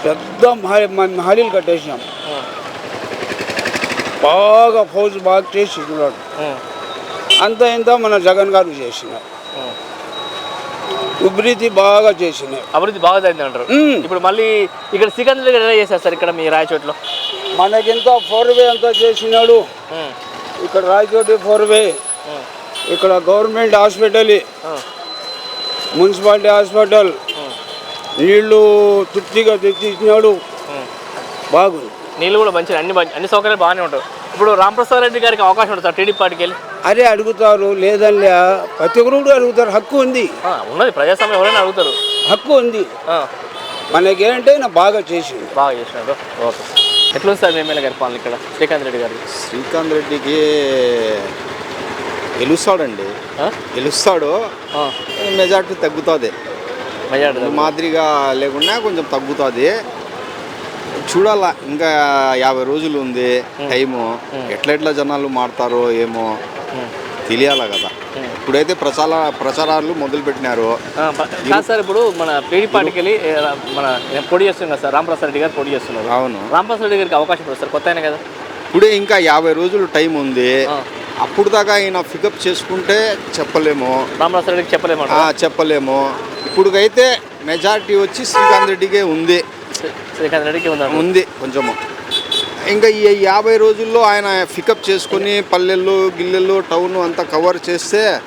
పెద్ద మహల్ మహలీలు కట్టేసినాం. బాగా ఫౌజ్ బాగా చేసి అంత ఇంత మన జగన్ గారు చేసినారు. ఉబ్రీతి బాగా చేసినాయి. అభివృద్ధి బాగా జరిగింది అంటారు. ఇప్పుడు మళ్ళీ ఇక్కడ గారు ఎలా చేశారు సార్ ఇక్కడ మీ రాయచోట్లో? మనకింత ఫోర్ వే అంతా చేసినాడు. ఇక్కడ రాయచోటి ఫోర్ వే. ఇక్కడ గవర్నమెంట్ హాస్పిటల్. Municipality hospital. నీళ్ళు తృప్తిగా తెచ్చి ఇచ్చినాడు ఉం. బాగుంది. నీళ్ళు కూడా మంచిగా అన్ని అన్ని సౌకర్యాలు బాగానే ఉంటాయి. ఇప్పుడు రామప్రసాద్ రెడ్డి గారికి అవకాశం ఉంటుంది సార్? టీడీపీ పార్టీకి వెళ్ళి? అరే అడుగుతారు లేదని ప్రతి ఒక్కరు కూడా అడుగుతారు హక్కు ఉంది. ఆ, ఉన్నది. ప్రజాస్వామ్యం ఎవరైనా అడుగుతారు. హక్కు ఉంది. ఆ, మనకేంటే నా బాగా చేసింది బాగా చేసినారు ఓకే. ఎట్లుంది సార్ మీ ఎమ్మెల్యే గారి పాలన ఇక్కడ? శ్రీకాంత్ రెడ్డి గారికి శ్రీకాంత్ రెడ్డికి గెలుస్తాడండి. ఆ? గెలుస్తాడు. ఆ, మెజార్టీ తగ్గుతుంది. మెజార్టీ మాదిరిగా లేకుండా కొంచెం తగ్గుతుంది. చూడాలా ఇంకా యాభై రోజులు ఉంది టైము. ఎట్లా ఎట్లా జనాలు మారుతారో ఏమో తెలియాలా కదా. ఇప్పుడైతే ప్రచార ప్రచారాలు మొదలు పెట్టినారు కాదు సార్ ఇప్పుడు మన టీడీ పార్టీకి వెళ్ళి మన పోటీ చేస్తున్నారు సార్ రామప్రసాద్ రెడ్డి గారు పోటీ చేస్తున్నారు అవును. రామప్రసాద్ రెడ్డి గారికి అవకాశం ఇప్పుడు సార్ కొత్త ఆయన కదా. ఇప్పుడే ఇంకా యాభై రోజులు టైం ఉంది. అప్పుడు దాకా ఆయన పికప్ చేసుకుంటే చెప్పలేము. రామప్రసాద్ రెడ్డికి చెప్పలేమంట ఆ, చెప్పలేము. ఇప్పుడుకైతే మెజారిటీ వచ్చి శ్రీకాంత్ రెడ్డికే ఉంది. శ్రీకాంత్ రెడ్డికి ఉంది? కొంచెము. ఇంకా ఈ యాభై రోజుల్లో ఆయన పికప్ చేసుకుని పల్లెల్లో గిల్లెల్లో టౌన్ అంతా కవర్ చేస్తే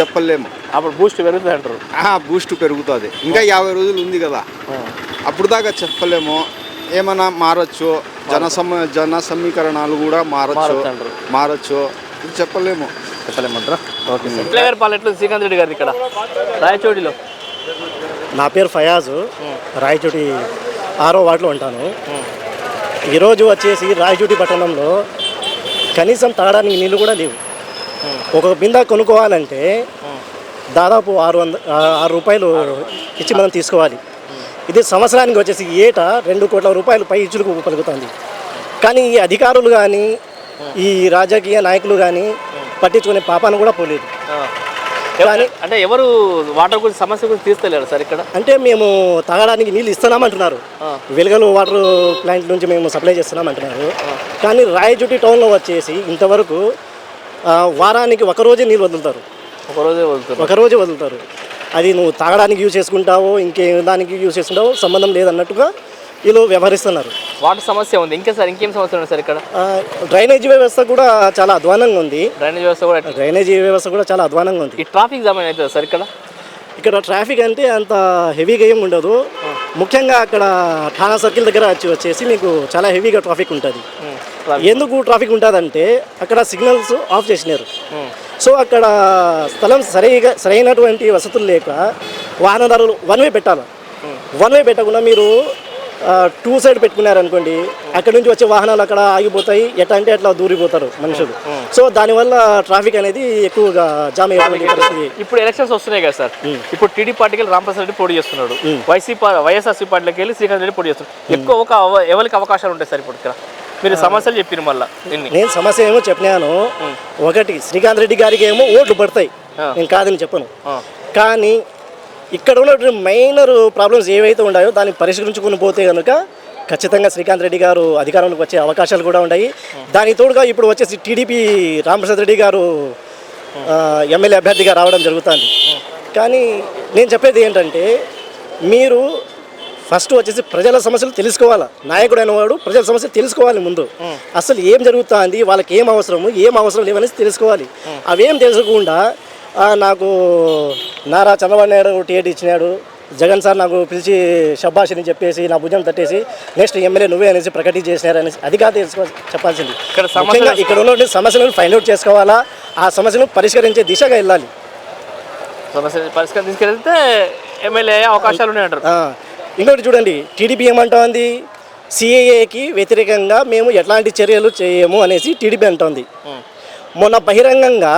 చెప్పలేము. అప్పుడు బూస్ట్ పెరుగుతుంది అంటారు. ఆ, బూస్ట్ పెరుగుతుంది. ఇంకా యాభై రోజులు ఉంది కదా. అప్పుడు దాకా చెప్పలేము. ఏమైనా మారచ్చు. జన సమ జన సమీకరణాలు కూడా మారచ్చు. మారచ్చు చెప్పలేము. చెప్పలేమంటారా ఓకే గారి శ్రీకాంత్ రెడ్డి గారిది ఇక్కడ? రాయచోటిలో. నా పేరు ఫయాజు. రాయచోటి ఆరో వార్డులో ఉంటాను. ఈరోజు వచ్చేసి రాయచోటి పట్టణంలో కనీసం తాగడానికి నీళ్ళు కూడా లేవు. ఒక బింద కొనుక్కోవాలంటే దాదాపు ఆరు వంద ఆరు రూపాయలు ఇచ్చి మనం తీసుకోవాలి. ఇది సంవత్సరానికి వచ్చేసి ఏటా రెండు కోట్ల రూపాయలు పై ఇచ్చులకు పలుకుతుంది. కానీ ఈ అధికారులు కానీ ఈ రాజకీయ నాయకులు కానీ పట్టించుకునే పాపాను కూడా పోలేదు. కానీ అంటే ఎవరు వాటర్ గురించి సమస్య గురించి తీస్తలేరు సార్ ఇక్కడ? అంటే మేము తాగడానికి నీళ్ళు ఇస్తున్నామంటున్నారు. వెలుగలు వాటర్ ప్లాంట్ నుంచి మేము సప్లై చేస్తున్నామంటున్నారు. కానీ రాయచోటి టౌన్లో వచ్చేసి ఇంతవరకు వారానికి ఒక రోజే నీళ్ళు వదులుతారు. ఒక రోజే వదులుతారు. ఒక రోజే వదులుతారు. అది నువ్వు తాగడానికి యూజ్ చేసుకుంటావో ఇంకే దానికి యూజ్ చేసుకుంటావో సంబంధం లేదన్నట్టుగా వీళ్ళు వ్యవహరిస్తున్నారు. వాటర్ సమస్య ఉంది. ఇంకా సార్ ఇంకేం సమస్య ఉంది సార్ ఇక్కడ? డ్రైనేజీ వ్యవస్థ కూడా చాలా అధ్వానంగా ఉంది. డ్రైనేజ్ వ్యవస్థ కూడా? డ్రైనేజీ వ్యవస్థ కూడా చాలా అధ్వానంగా ఉంది. ఈ ట్రాఫిక్ జామ్ అవుతుంది సార్ ఇక్కడ? ఇక్కడ ట్రాఫిక్ అంటే అంత హెవీగా ఏం ఉండదు. ముఖ్యంగా అక్కడ ఠాణా సర్కిల్ దగ్గర వచ్చి వచ్చేసి మీకు చాలా హెవీగా ట్రాఫిక్ ఉంటుంది. ఎందుకు ట్రాఫిక్ ఉంటుందంటే అక్కడ సిగ్నల్స్ ఆఫ్ చేసినారు. సో అక్కడ స్థలం సరిగా సరైనటువంటి వసతులు లేక వాహనదారులు వన్ వే పెట్టాలి. వన్ వే పెట్టకుండా మీరు టూ సైడ్ పెట్టుకున్నారనుకోండి అక్కడ నుంచి వచ్చే వాహనాలు అక్కడ ఆగిపోతాయి ఎట్లా అంటే అట్లా దూరిపోతారు మనుషులు. సో దానివల్ల ట్రాఫిక్ అనేది ఎక్కువగా జామ్ పరిస్థితి. ఇప్పుడు ఎలక్షన్స్ వస్తున్నాయి కదా సార్. ఇప్పుడు టీడీ పార్టీకి వెళ్ళి రామప్రసాద్ రెడ్డి పోటీ చేస్తున్నాడు. వైసీపీ వైఎస్ఆర్సీ పార్టీకి వెళ్ళి శ్రీకాంత్ రెడ్డి పోటీ చేస్తున్నాడు. ఎక్కువ ఒక ఎవరికి అవకాశాలు ఉంటాయి సార్ ఇప్పుడు ఇక్కడ మీరు సమస్యలు చెప్పిన మళ్ళీ నేను సమస్య ఏమో చెప్పినాను. ఒకటి శ్రీకాంత్ రెడ్డి గారికి ఏమో ఓట్లు పడతాయి. నేను కాదని చెప్పను. కానీ ఇక్కడ ఉన్నటువంటి మైనర్ ప్రాబ్లమ్స్ ఏవైతే ఉన్నాయో దాన్ని పరిష్కరించుకుని పోతే కనుక ఖచ్చితంగా శ్రీకాంత్ రెడ్డి గారు అధికారంలోకి వచ్చే అవకాశాలు కూడా ఉన్నాయి. దానికి తోడుగా ఇప్పుడు వచ్చేసి టీడీపీ రామప్రసాద్ రెడ్డి గారు ఎమ్మెల్యే అభ్యర్థిగా రావడం జరుగుతుంది. కానీ నేను చెప్పేది ఏంటంటే మీరు ఫస్ట్ వచ్చేసి ప్రజల సమస్యలు తెలుసుకోవాలి? నాయకుడు అనేవాడు ప్రజల సమస్యలు తెలుసుకోవాలి ముందు. అసలు ఏం జరుగుతుంది? వాళ్ళకి ఏం అవసరము? ఏం అవసరం లేవనేసి తెలుసుకోవాలి. అవేం తెలుసుకోకుండా ఆ, నాకు నారా చంద్రబాబు నాయుడు టికెట్ ఇచ్చినాడు. జగన్ సార్ నాకు పిలిచి షబ్బాష్ అని చెప్పేసి నా భుజం తట్టేసి నెక్స్ట్ ఎమ్మెల్యే నువ్వే అనేసి ప్రకటించి చేసినారు అనేసి అది కాదు తెలుసుకో చెప్పాల్సింది. ముఖ్యంగా ఇక్కడ ఉన్న సమస్యలను ఫైండ్ అవుట్ చేసుకోవాలా? ఆ సమస్యను పరిష్కరించే దిశగా వెళ్ళాలి. సమస్య పరిష్కారం తీసుకెళ్తే ఎమ్మెల్యే అయ్యే అవకాశాలు ఇంకోటి చూడండి టీడీపీ ఏమంటోంది? సిఏఏకి వ్యతిరేకంగా మేము ఎట్లాంటి చర్యలు చేయము అనేసి టీడీపీ అంటోంది. మొన్న బహిరంగంగా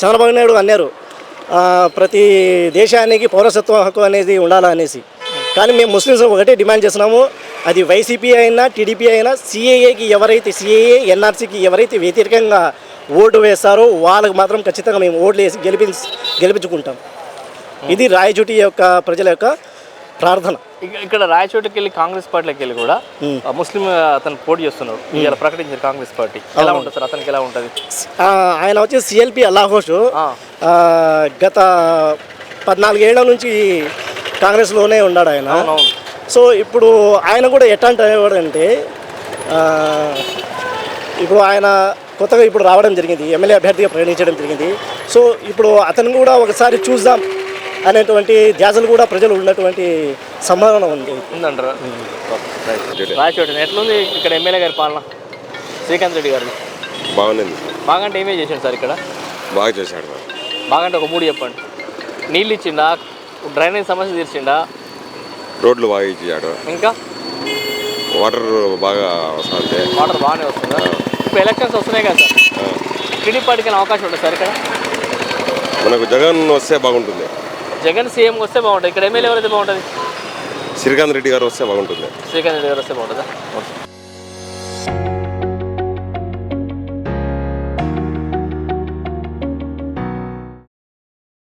చంద్రబాబు నాయుడు అన్నారు ప్రతి దేశానికి పౌరసత్వ హక్కు అనేది ఉండాలనేసి కానీ మేము ముస్లిమ్స్ ఒకటే డిమాండ్ చేస్తున్నాము అది వైసీపీ అయినా టీడీపీ అయినా సిఏఏకి ఎవరైతే సిఏఏ ఎన్ఆర్సీకి ఎవరైతే వ్యతిరేకంగా ఓటు వేస్తారో వాళ్ళకి మాత్రం ఖచ్చితంగా మేము ఓట్లు వేసి గెలిపి గెలిపించుకుంటాం. ఇది రాయచోటి యొక్క ప్రజల యొక్క ప్రార్థన. ఇక్కడ రాయచోటికి వెళ్ళి కాంగ్రెస్ పార్టీలోకి వెళ్ళి కూడా ముస్లిం అతను పోటీ చేస్తున్నాడు ఇలా ప్రకటించారు కాంగ్రెస్ పార్టీ. ఎలా ఉంటుంది సార్? అతనికి ఎలా ఉంటుంది? ఆయన వచ్చి సిఎల్పి అల్లాహోష్. గత పద్నాలుగేళ్ళ నుంచి కాంగ్రెస్లోనే ఉన్నాడు ఆయన. సో ఇప్పుడు ఆయన కూడా ఎట్లాంటి అంటే ఇప్పుడు ఆయన కొత్తగా ఇప్పుడు రావడం జరిగింది. ఎమ్మెల్యే అభ్యర్థిగా ప్రకటించడం జరిగింది. సో ఇప్పుడు అతను కూడా ఒకసారి చూద్దాం. అనేటువంటి ధ్యాసలు కూడా ప్రజలు ఉన్నటువంటి సంభావన ఉంది. ఉందంటారా? రాయచోటి ఎట్లుంది ఇక్కడ ఎమ్మెల్యే గారి పాలన? శ్రీకాంత్ రెడ్డి గారు బాగుంది. బాగంటే ఏమే చేసిండు సార్ ఇక్కడ? బాగా చేశాడు బాగంటే ఒక మూడు చెప్పండి. నీళ్ళు ఇచ్చిండా? డ్రైనేజ్ సమస్య తీర్చిండా? రోడ్లు బాగా ఇచ్చాడు. ఇంకా? వాటర్ బాగా వస్తుంది వాటర్ బాగానే వస్తుందా? ఇప్పుడు ఎలక్షన్స్ వస్తున్నాయి కదా సార్. టీడీపీ పార్టీకి అవకాశం ఉంటుంది సార్ ఇక్కడ? మనకు జగన్ వస్తే బాగుంటుంది. జగన్ సీఎం వస్తే బాగుంటుంది. ఇక్కడ ఎమ్మెల్యే ఎవరైతే బాగుంటుంది? శ్రీకాంత్ రెడ్డి గారు వస్తే బాగుంటుంది. శ్రీకాంత్ రెడ్డి గారు వస్తే బాగుంటుందా?